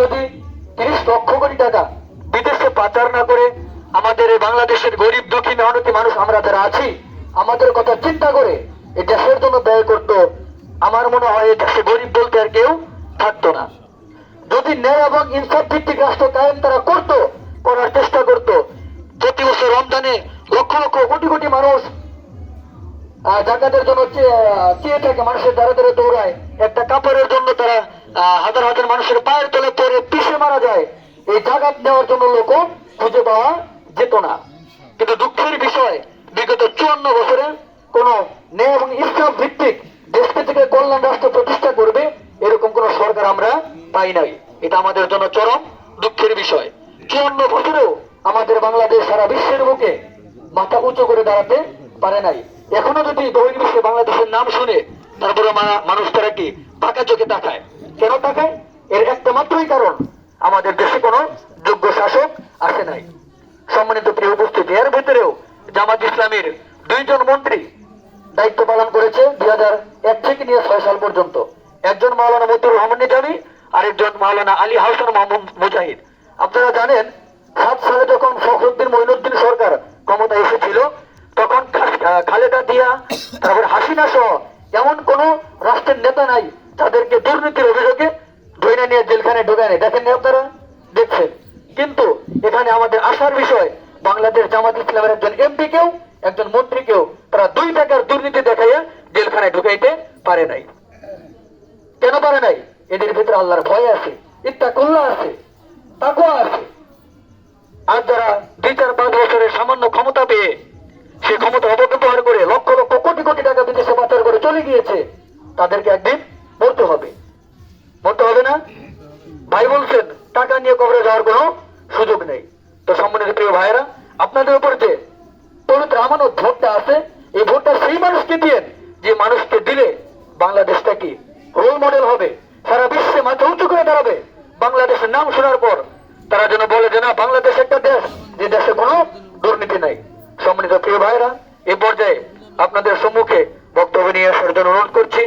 যদি তিরিশ লক্ষ কোটি টাকা বিদেশে পাচার না করে আমাদের এই বাংলাদেশের গরিব দুঃখী মেহনতি মানুষ আমরা যারা আছি, আমাদের কথা চিন্তা করে এই দেশের জন্য ব্যয় করতো, আমার মনে হয় এই দেশে গরিব বলতে আর কেউ থাকতো না। যদি ন্যায় এবং ইনসাফ ভিত্তিক রাষ্ট্র কায়েম তারা করতো, করার চেষ্টা করতো, প্রতি বছর রমজানে লক্ষ লক্ষ কোটি কোটি মানুষ জাকাতের জন্য চেয়ে থাকে, মানুষের দ্বারা দ্বারা দৌড়ায়, একটা কাপড়ের জন্য তারা হাজার হাজার মানুষের পায়ের তলে পড়ে পিষে মারা যায়। এই জাকাত নেওয়ার জন্য লোক খুঁজে পাওয়া যেত না। কিন্তু দুঃখের বিষয়, বিগত চুয়ান্ন বছরে কোন ন্যায় এবং ইসলাম ভিত্তিক দেশকে থেকে কল্যাণ রাষ্ট্র প্রতিষ্ঠা করবে এরকম কোন সরকার আমরা পাই নাই। এটা আমাদের জন্য চরম দুঃখের বিষয়। চুয়ান্ন বছরেও আমাদের বাংলাদেশ সারা বিশ্বের বুকে মাথা উঁচু করে দাঁড়াতে পারে নাই। এখনও যদি বহির্বিশ্বে বাংলাদেশের নাম শুনে, তারপরে মানুষ তারা কি পাকা চোখে তাকায় কেন তাকায় এর একটা মাত্রই কারণ, আমাদের দেশে কোনো যোগ্য শাসক আসে নাই। সম্মানিত প্রিয় উপস্থিতি, এর ভেতরেও জামাত ইসলামের দুইজন মন্ত্রী দায়িত্ব পালন করেছে দুই হাজার এক থেকে নিয়ে ছয় সাল পর্যন্ত। একজন মাওলানা মতিউর রহমান নিজামী, আরেকজন মাওলানা আলী হাসান মাহমুদ মুজাহিদ। আপনারা জানেন, সাত সালে যখন ফখরুদ্দিন মঈনুদ্দিন সরকার ক্ষমতা এসেছিল, তখন খালেদা দিয়া তারপর হাসিনা সহ এমন কোন রাষ্ট্রের নেতা নাই তাদেরকে দুর্নীতির অভিযোগে ধরে নিয়ে জেলখানে ঢোকে নেই দেখেননি আপনারা? দেখছেন। কিন্তু এখানে আমাদের আসার বিষয়, বাংলাদেশ জামাত ইসলামের একজন এমপি কেও একজন মন্ত্রীকেও তারা দুই টাকার দুর্নীতি দেখাইয়া জেলখানায় ঢুকাইতে পারে নাই। কেন পারে নাই? এদের ভিতরে আল্লাহর ভয় আছে, ইত্তাকুল্লাহ আছে তাকুয়া আছে। আর যারা দুই চার পাঁচ বছরের সামান্য ক্ষমতা পেয়ে সে ক্ষমতা অপব্যবহার করে লক্ষ লক্ষ কোটি কোটি টাকা বিদেশে পাচার করে চলে গিয়েছে, তাদেরকে একদিন মরতে হবে। মরতে হবে না? ভাই বলছেন টাকা নিয়ে কবরে যাওয়ার কোনো সুযোগ নেই। তো সম্মানিত প্রিয় ভাইয়েরা, আপনাদের উপর যে পবিত্র আমানত ভোটটা আছে, এই ভোটটা সেই মানুষকে দিয়ে যে মানুষকে দিলে বাংলাদেশটা কি রোল মডেল হবে? সারা বিশ্বে মাথা উঁচু করে দাঁড়াবে। বাংলাদেশের নাম শোনার পর তারা যেন বলে যে, না, বাংলাদেশ একটা দেশ, যে দেশে কোনো দুর্নীতি নাই। সম্মানিত প্রিয় ভাইরা এ পর্যায়ে আপনাদের সম্মুখে বক্তব্য নিয়ে আসার জন্য অনুরোধ করছি।